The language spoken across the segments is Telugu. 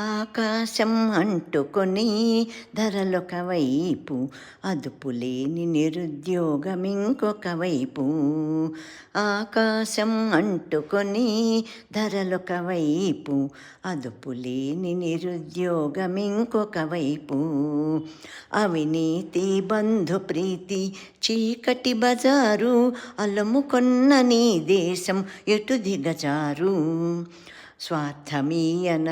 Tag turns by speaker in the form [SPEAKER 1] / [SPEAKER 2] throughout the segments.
[SPEAKER 1] ఆకాశం అంటుకొని ధరలొక వైపు అదుపులేని నిరుద్యోగం ఇంకొక వైపు ఆకాశం అంటుకొని ధరలొక వైపు అదుపులేని నిరుద్యోగం ఇంకొక వైపు అవినీతి బంధు ప్రీతి చీకటి బజారు అలముకొన్న నీ దేశం ఎటు దిగజారు? స్వార్థమీయనర్థదాయకం.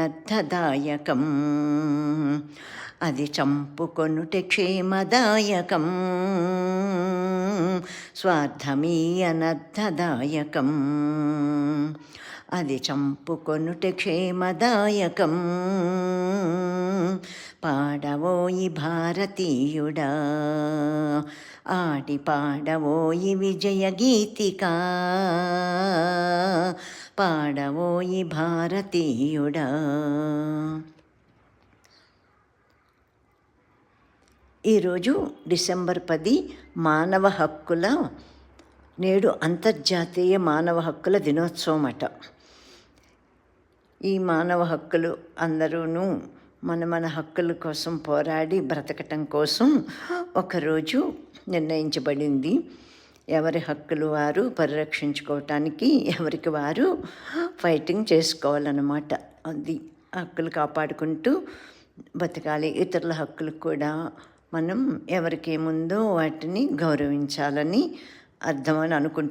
[SPEAKER 1] అది చంపుకొనుటే క్షేమదాయకం. స్వార్థమీయనర్థదాయకం. అది చంపుకొనుటే క్షేమదాయకం. పాడవోయి భారతీయుడా. ఆడి పాడవోయి విజయ గీతికా పాడవో భారతీయుడా. ఈరోజు డిసెంబర్ పది మానవ హక్కుల నేడు అంతర్జాతీయ మానవ హక్కుల దినోత్సవం అట ఈ మానవ హక్కులు అందరూనూ మన మన హక్కుల కోసం పోరాడి బ్రతకటం కోసం ఒకరోజు నిర్ణయించబడింది. ఎవరి హక్కులు వారు పరిరక్షించుకోవటానికి ఎవరికి వారు ఫైటింగ్ చేసుకోవాలన్నమాట. అది హక్కులు కాపాడుకుంటూ బతకాలి. ఇతరుల హక్కులు కూడా మనం ఎవరికేముందో వాటిని గౌరవించాలని అర్థమని అనుకుంటు